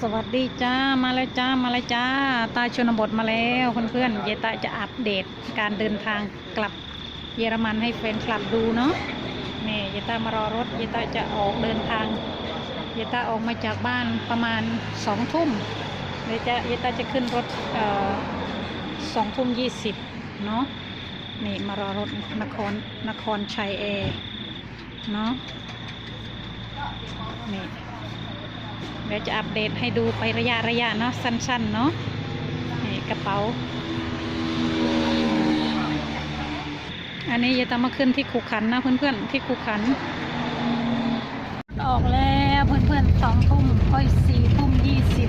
สวัสดีจ้ามาแล้วจ้ามาแล้วจ้า ตาชนบทมาแล้วเพื่อนๆเยตาจะอัปเดตการเดินทางกลับเยอรมันให้แฟนคลับดูเนาะนี่เยตามารอรถเยตาจะออกเดินทางเยตาออกมาจากบ้านประมาณสองทุ่มเดี๋ยวจะเยตาจะขึ้นรถสองทุ่มยี่สิบเนาะนี่มารอรถนครนครชัยแอร์เนาะนี่ เดี๋ยวจะอัปเดตให้ดูไประยะระยะเนาะสั้นๆเนาะนี่กระเป๋า อันนี้จะต้องมาขึ้นที่ขุขันนะเพื่อนๆที่ขุขัน ออกแล้วเพื่อนๆสองทุ่มค่อยสี่ทุ่มยี่สิบ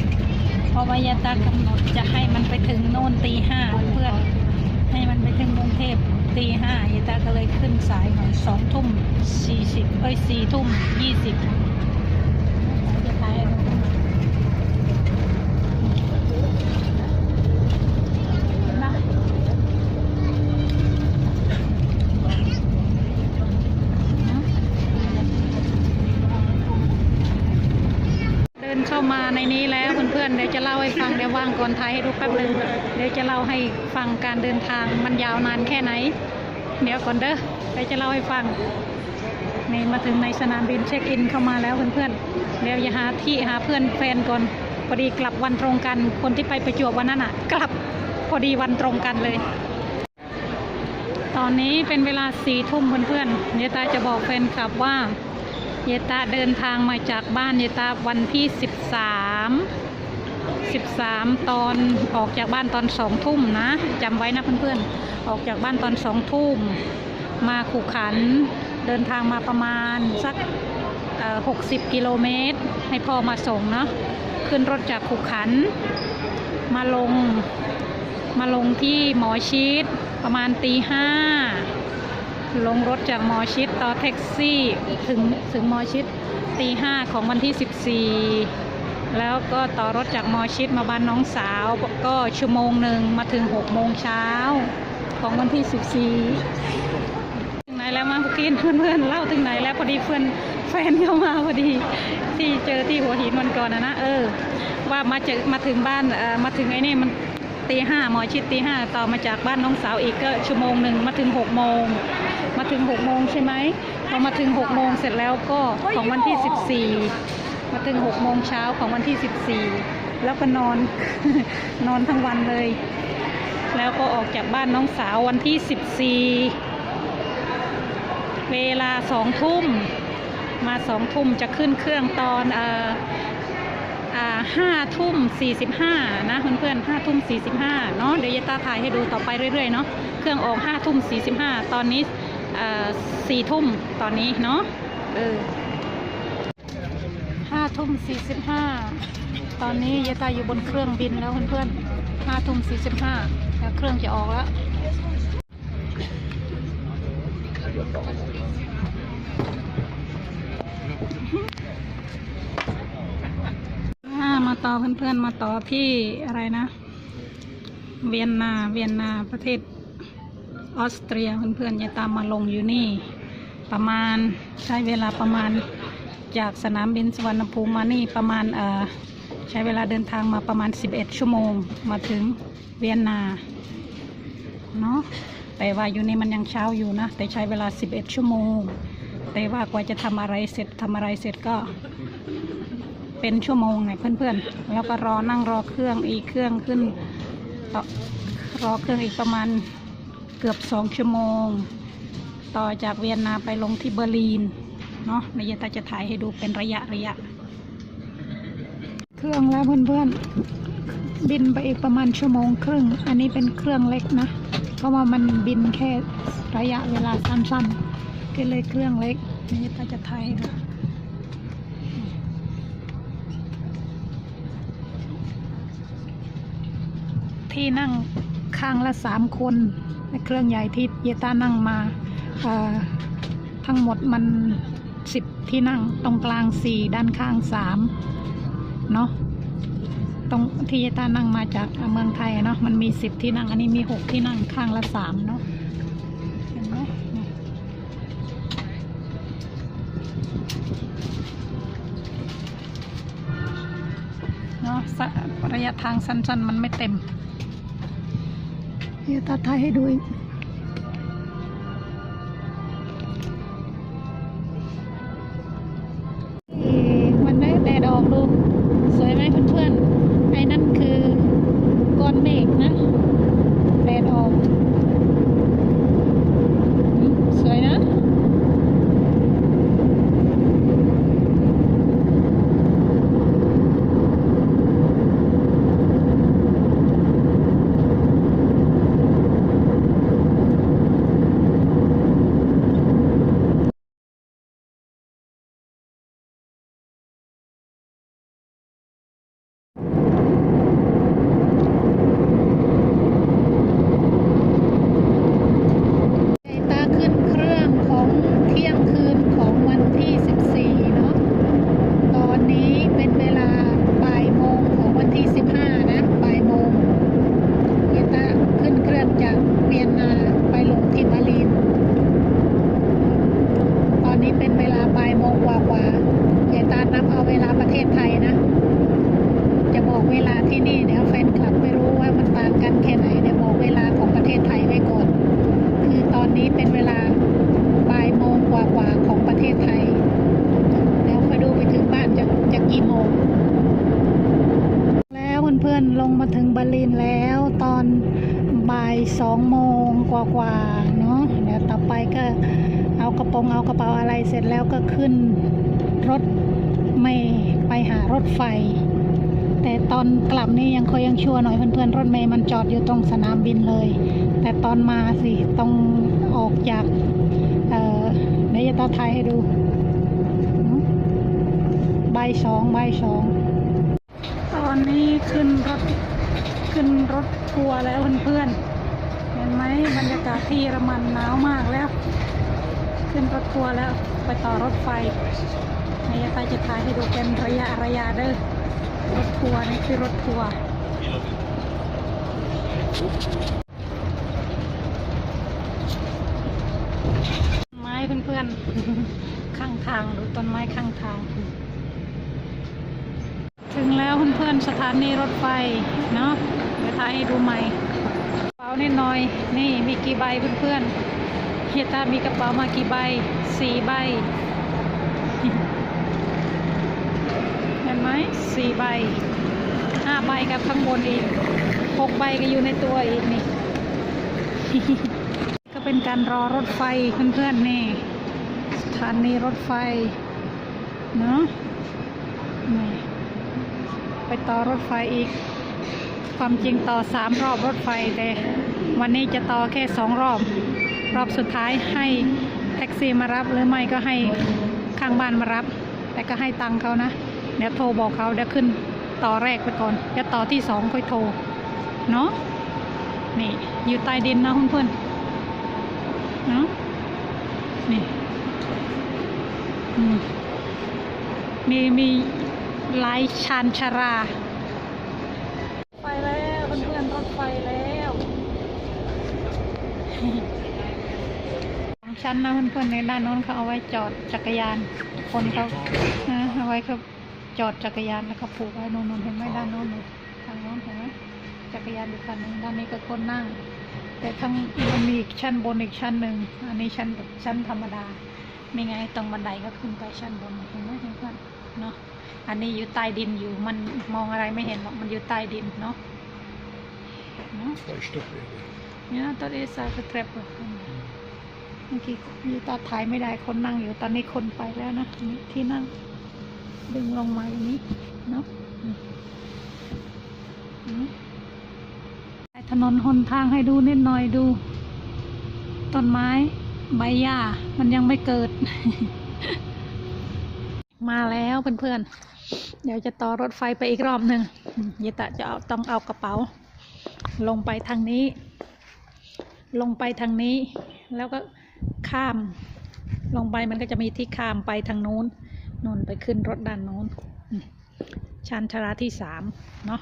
เพราะว่ายาตากำหนดจะให้มันไปถึงโน่นตีห้าเพื่อนๆให้มันไปถึงกรุงเทพตีห้ายาตาก็เลยขึ้นสายหน่อยสองทุ่มสี่สิบเอ้ยสี่ทุ่มยี่สิบ จะถ่ายให้ดูนะเดินเข้ามาในนี้แล้วเพื่ อนๆเดี๋ยวจะเล่าให้ฟังเดี๋ยววางก่อนถ่ายให้ดูแป๊บหนึงเดี๋ยวจะเล่าให้ฟังการเดินทางมันยาวนานแค่ไหน เดี๋ยวก่อนเด้อเดี๋ยวจะเล่าให้ฟังนี่มาถึงในสนามบินเช็คอินเข้ามาแล้วเพื่อนๆเดี๋ยวอย่าหาที่หาเพื่อนแฟนก่อนพอดีกลับวันตรงกันคนที่ไปประจวบวันนั้นอะ กลับพอดีวันตรงกันเลย ตอนนี้เป็นเวลาสี่ทุ่มเพื่อนๆเยตาจะบอกแฟนคลับว่าเยตาเดินทางมาจากบ้านเยตาวันที่สิบสาม สิบสามตอนออกจากบ้านตอนสองทุ่มนะจำไว้นะเพื่อนๆ ออกจากบ้านตอนสองทุ่ม มาขู่ขันเดินทางมาประมาณสักหกสิบกิโลเมตร ให้พ่อมาส่งเนาะขึ้นรถจากขู่ขัน มาลงมาลงที่หมอชิดประมาณตีห้าลงรถจากหมอชิดต่อแท็กซี่ถึงถึงหมอชิดตีห้าของวันที่ 14 แล้วก็ต่อรถจากมอชิดมาบ้านน้องสาว ก็ชั่วโมงหนึ่งมาถึง6โมงเช้าของวันที่ 14 ถึงไหนแล้วมาพวกกินเพื่อนๆเล่าถึงไหนแล้วพอดีเพื่อนแฟนเข้ามาพอดีที่เจอที่หัวหินวันก่อนนะนะเออ ว่ามาเจอมาถึงบ้านเออมาถึงไอ้นี่มันตีห้ามอชิดตีห้าต่อมาจากบ้านน้องสาวอีกก็ชั่วโมงหนึ่งมาถึงหกโมงมาถึงหกโมงใช่ไหมพอมาถึงหกโมงเสร็จแล้วก็ของวันที่สิบสี่ มาถึงหกโมงเช้าของวันที่สิบสี่แล้วก็นอน นอนทั้งวันเลย แล้วก็ออกจากบ้านน้องสาววันที่สิบสี่เวลาสองทุ่ม มาสองทุ่มจะขึ้นเครื่องตอนเอ่ออ่าห้าทุ่มสี่สิบห้านะเพื่อนๆห้าทุ่มสี่สิบห้าเนาะเดี๋ยวยาตาถ่ายให้ดูต่อไปเรื่อยๆเนาะเครื่องออกห้าทุ่มสี่สิบห้าตอนนี้อ่อสี่ทุ่มตอนนี้เนาะเออ ทุ่มสี่สิบห้าตอนนี้ยายตาอยู่บนเครื่องบินแล้วเพื่อนๆห้าทุ่มสี่สิบห้าแล้วเครื่องจะออกแล้วมาต่อเพื่อนๆมาต่อที่อะไรนะ เวียนนาเวียนนาประเทศออสเตรียเพื่อนๆจะตามมาลงอยู่นี่ ประมาณใช้เวลาประมาณ จากสนามบินสุวรรณภูมิมานี่ประมาณใช้เวลาเดินทางมาประมาณ 11 ชั่วโมงมาถึงเวียนนาเนาะแต่ว่าอยู่นี่มันยังเช้าอยู่นะ แต่ใช้เวลา 11 ชั่วโมง แต่ว่ากว่าจะทำอะไรเสร็จทำอะไรเสร็จก็เป็นชั่วโมงไงเพื่อนๆ แล้วก็รอนั่งรอเครื่องอีกเครื่องขึ้นรอเครื่องอีกประมาณเกือบสองชั่วโมง ต่อจากเวียนนาไปลงที่เบอร์ลิน เนาะนายตาจะถ่ายให้ดูเป็นระยะระยะ เครื่องแล้วเพื่อนๆ บินไปอีกประมาณชั่วโมงครึ่ง อันนี้เป็นเครื่องเล็กนะ เพราะว่ามันบินแค่ระยะเวลาสั้นๆ ก็เลยเครื่องเล็กนายตาจะถ่ายให้ดูที่นั่งข้างละสามคนในเครื่องใหญ่ที่เยต้านั่งมาทั้งหมดมัน สิบที่นั่ง ตรงกลางสี่ด้านข้างสามเนาะตรงที่เยต้านั่งมาจากเมืองไทยเนาะมันมีสิบที่นั่ง อันนี้มีหกที่นั่งข้างละสามเนาะเห็นไหมเนาะระยะทางสั้นๆ มันไม่เต็มเดี๋ยวตัดท้ายให้ดูอีกเอ๊ะมันได้แดดออกดู สวยไหมเพื่อนๆ ไอ้นั่นคือก้อนเมฆนะ แดดออกอืมสวยนะ ไอตาขึ้นเครื่องของเที่ยงคืนของวันที่ 14 เนาะ ตอนนี้เป็นเวลาบ่ายโมงของวันที่ 15 นะบ่ายโมงเอตาขึ้นเครื่องจากเวียนนาไปลงที่บาลีน ตอนนี้เป็นเวลาบ่ายโมงกว่าๆเอตานับเอาเวลาประเทศไทยนะ จะบอกเวลาที่นี่เดี๋ยวแฟนคลับไม่รู้ว่ามันต่างกันแค่ไหนเดี๋ยวบอกเวลาของประเทศไทยไว้ก่อน คือตอนนี้เป็นเวลาบ่ายโมงกว่าๆของประเทศไทย แล้วคอยดูไปถึงบ้านจะจะกี่โมง แล้วเพื่ อนๆ ลงมาถึงบาลินแล้วตอนบ่ายสองโมงกว่าๆเนาะเดี๋ยวต่อไปก็เอากระโปรงเอากระเป๋าอะไรเสร็จแล้วก็ขึ้นรถเมย์ไปหารถไฟ แต่ตอนกลับนี่ยังคอยยังชัวร์หน่อยเพื่อนๆ รถเมย์มันจอดอยู่ตรงสนามบินเลย แต่ตอนมาสิต้องออกจากเอ่อเดี๋ยวจะตาไทยให้ดูใบายสองใบายสอง อนนี้ขึ้นรถขึ้นรถทัวร์แล้วเพื่อนๆเห็นไหมบรรยากาศที่เยอรมันหนาวมากแล้ว ขึ้นรถทัวร์แล้วไปต่อรถไฟนายตาจะถ่ายให้ดูเป็นระยะระยะเด้อรถทัวร์นี่คือรถทัวร์ไม้เพื่อนๆข้างทางดูต้นไม้ข้างทาง ถึงแล้วเพื่อนๆสถานีรถไฟเนาะเดี๋ยวถ่ายให้ดูใหม่กระเป๋านิดหน่อยนี่มีกี่ใบเพื่อนๆเฮียตามีกระเป๋ามากี่ใบสี่ใบเห็นไหมสี่ใบห้าใบกับข้างบนอีกหกใบก็อยู่ในตัวอีกนี่ก็เป็นการรอรถไฟเพื่อนๆนี่สถานีรถไฟเนาะนี่ ไปต่อรถไฟอีก ความจริงต่อสามรอบรถไฟแต่วันนี้จะต่อแค่สองรอบ รอบสุดท้ายให้แท็กซี่มารับหรือไม่ก็ให้ข้างบ้านมารับ แต่ก็ให้ตังค์เขานะ เดี๋ยวโทรบอกเขาเดี๋ยวขึ้นต่อแรกไปก่อนเดี๋ยวต่อที่สองค่อยโทร เนาะนี่อยู่ใต้ดินนะเพื่อนๆเนาะนี่อืมมี มีลายชานชารา ไปแล้วเพื่อนๆรถไฟแล้วสองชั้นนะเพื่อนๆในด้านโน้นเขาเอาไว้จอดจักรยาน คนเขานะเอาไว้เขาจอดจักรยานแล้วก็ผูกไว้โน่นๆเห็นไหมด้านโน้นนู่นทางโน้นเห็นไหมจักรยานอยู่คันหนึงด้านนี้ก็คนนั่ง แต่ทางมันมีอีกชั้นบนอีกชั้นหนึ่งอันนี้ชั้นชั้นธรรมดาไม่ไงตรงบันไดก็ขึ้นไปชั้นบนเห็นไหมเพื่อนๆเนาะ อันนี้อยู่ใต้ดินอยู่มันมองอะไรไม่เห็นหรอกมันอยู่ใต้ดินเนาะเนาะ Zwei Stockwerke. เนี่ยตอนนี้สายสเตรปเมื่อกี้อยู่ตาถ่ายไม่ได้คนนั่งอยู่ตอนนี้คนไปแล้วนะนี่ที่นั่ง ดึงลงมาอย่างนี้เนาะอืมอืมถนนหนทางให้ดูนิดหน่อยดู ต้นไม้ใบหญ้ามันยังไม่เกิด มาแล้วเพื่อนๆ เดี๋ยวจะต่อรถไฟไปอีกรอบหนึ่งยายตะจะเอาต้องเอากระเป๋า ลงไปทางนี้ ลงไปทางนี้ แล้วก็ข้าม ลงไปมันก็จะมีที่ข้ามไปทางนู้นนู่นไปขึ้นรถด้านนู้นชันชราที่สามเนาะ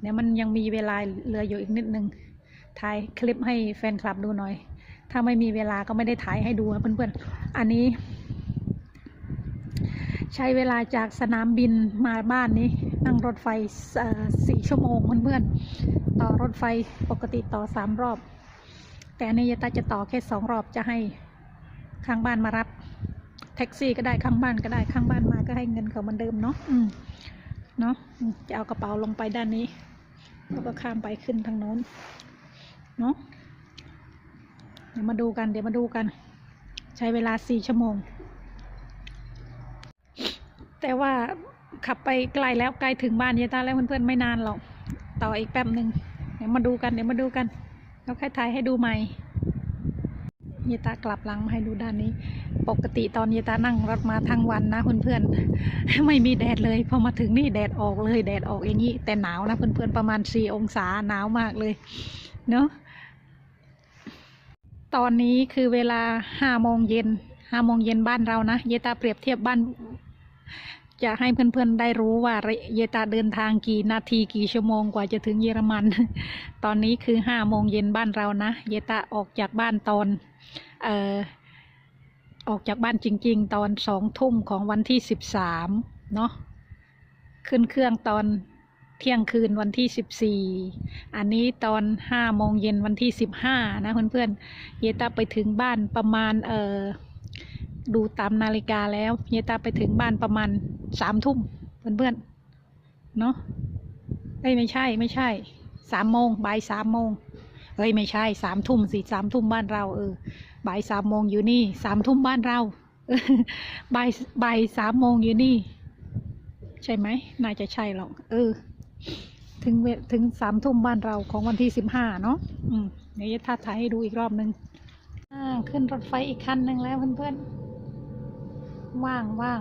เดี๋ยวมันยังมีเวลาเหลืออยู่อีกนิดนึงถ่ายคลิปให้แฟนคลับดูหน่อย ถ้าไม่มีเวลาก็ไม่ได้ถ่ายให้ดูเพื่อนๆ อันนี้ ใช้เวลาจากสนามบินมาบ้านนี้ นั่งรถไฟสี่ชั่วโมงเพื่อนๆ ต่อรถไฟปกติต่อสามรอบ แต่อันนี้ยตาจะต่อแค่สองรอบจะให้ข้างบ้านมารับ แท็กซี่ก็ได้ข้างบ้านก็ได้ข้างบ้านมาก็ให้เงินเขาเหมือนเดิมเนาะเนาะจะเอากระเป๋าลงไปด้านนี้แล้วก็ข้ามไปขึ้นทางโน้นเนาะเดี๋ยวมาดูกันเดี๋ยวมาดูกัน ใช้เวลาสี่ชั่วโมง แต่ว่าขับไปไกลแล้วไกลถึงบ้านยายตาแล้วเพื่อนๆไม่นานหรอกต่ออีกแป๊บหนึ่งเดี๋ยวมาดูกันเดี๋ยวมาดูกันแล้วค่อยถ่ายให้ดูใหม่ยายตากลับหลังมาให้ดูด้านนี้ ปกติตอนยายตานั่งรถมาทั้งวันนะเพื่อนๆไม่มีแดดเลยพอมาถึงนี่แดดออกเลยแดดออกอย่างนี้แต่หนาวนะเพื่อนๆประมาณสี่องศาหนาวมากเลยเนาะตอนนี้คือเวลาห้าโมงเย็นห้าโมงเย็นบ้านเรานะเยตาเปรียบเทียบบ้าน จะให้เพื่อนๆได้รู้ว่าระเยตาเดินทางกี่นาทีกี่ชั่วโมงกว่าจะถึงเยอรมัน ตอนนี้คือห้าโมงเย็นบ้านเรานะ เยตาออกจากบ้านตอนเอ่อออกจากบ้านจริง ๆ ตอนสองทุ่มของวันที่สิบสามเนาะขึ้นเครื่องตอนเที่ยงคืนวันที่สิบสี่อันนี้ตอนห้าโมงเย็นวันที่สิบห้านะเพื่อนๆเยตาไปถึงบ้านประมาณเอ่อ ดูตามนาฬิกาแล้วเยตาไปถึงบ้านประมาณสามทุ่มเพื่อนๆเนาะเอ้ยไม่ใช่ไม่ใช่สามโมงบ่ายสามโมงเอ้ยไม่ใช่สามทุ่มสิสามทุ่มบ้านเราเออบ่ายสามโมงอยู่นี่สามทุ่มบ้านเราบ่ายบ่ายสามโมงอยู่นี่ ใช่ไหมน่าจะใช่หรอกเออ ถึงเวถึงสามทุ่มบ้านเราของวันที่สิบห้าเนาะอืมเดี๋ยวจะท่าถ่ายให้ดูอีกรอบนึงอ่าขึ้นรถไฟอีกคันหนึ่งแล้วเพื่อนๆ ว่างว่าง